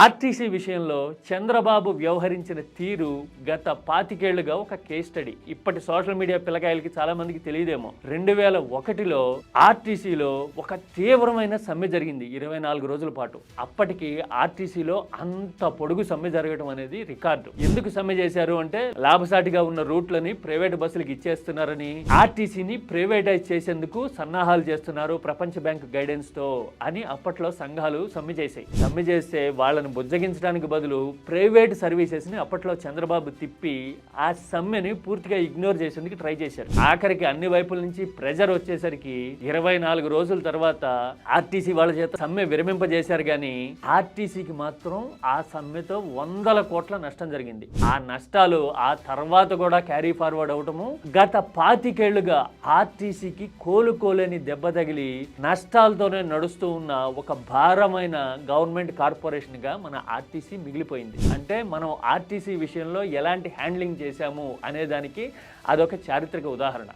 RTC విషయంలో చంద్రబాబు వ్యవహరించిన తీరు గత పాతికేళ్ళుగా ఒక కేస్ స్టడీ ఇప్పటి సోషల్ మీడియా పిల్లకాయలకి చాలా మందికి తెలియదేమో. రెండు వేల ఒకటిలో ఆర్టీసీలో ఒక తీవ్రమైన సమ్మె జరిగింది ఇరవై నాలుగు రోజుల పాటు. అప్పటికి ఆర్టీసీలో అంత పొడుగు సమ్మె జరగడం అనేది రికార్డు. ఎందుకు సమ్మె చేశారు అంటే లాభసాటిగా ఉన్న రూట్లని ప్రైవేట్ బస్సులకు ఇచ్చేస్తున్నారని ఆర్టీసీని ప్రైవేటైజ్ చేసేందుకు సన్నాహాలు చేస్తున్నారు ప్రపంచ బ్యాంక్ గైడెన్స్తో అని అప్పట్లో సంఘాలు సమ్మె చేశాయి. సమ్మె చేస్తే వాళ్ళ వాళ్ళని బుజ్జగించడానికి బదులు ప్రైవేట్ సర్వీసెస్ని అప్పట్లో చంద్రబాబు తిప్పి ఆ సమ్మెని పూర్తిగా ఇగ్నోర్ చేసేందుకు ట్రై చేశారు. ఆఖరికి అన్ని వైపుల నుంచి ప్రెజర్ వచ్చేసరికి ఇరవై నాలుగు రోజుల తర్వాత ఆర్టీసీ వాళ్ళ చేత సమ్మె విరమింపజేశారు కానీ ఆర్టీసీకి మాత్రం ఆ సమ్మెతో వందల కోట్ల నష్టం జరిగింది. ఆ నష్టాలు ఆ తర్వాత కూడా క్యారీ ఫార్వర్డ్ అవటము గత పాతికేళ్ళుగా ఆర్టీసీకి కోలుకోలేని దెబ్బ తగిలి నష్టాలతోనే నడుస్తూ ఉన్న ఒక భారమైన గవర్నమెంట్ కార్పొరేషన్గా గా మన ఆర్టీసీ మిగిలిపోయింది. అంటే మనం ఆర్టీసీ విషయంలో ఎలాంటి హ్యాండ్లింగ్ చేశాము అనేదానికి అదొక చారిత్రక ఉదాహరణ.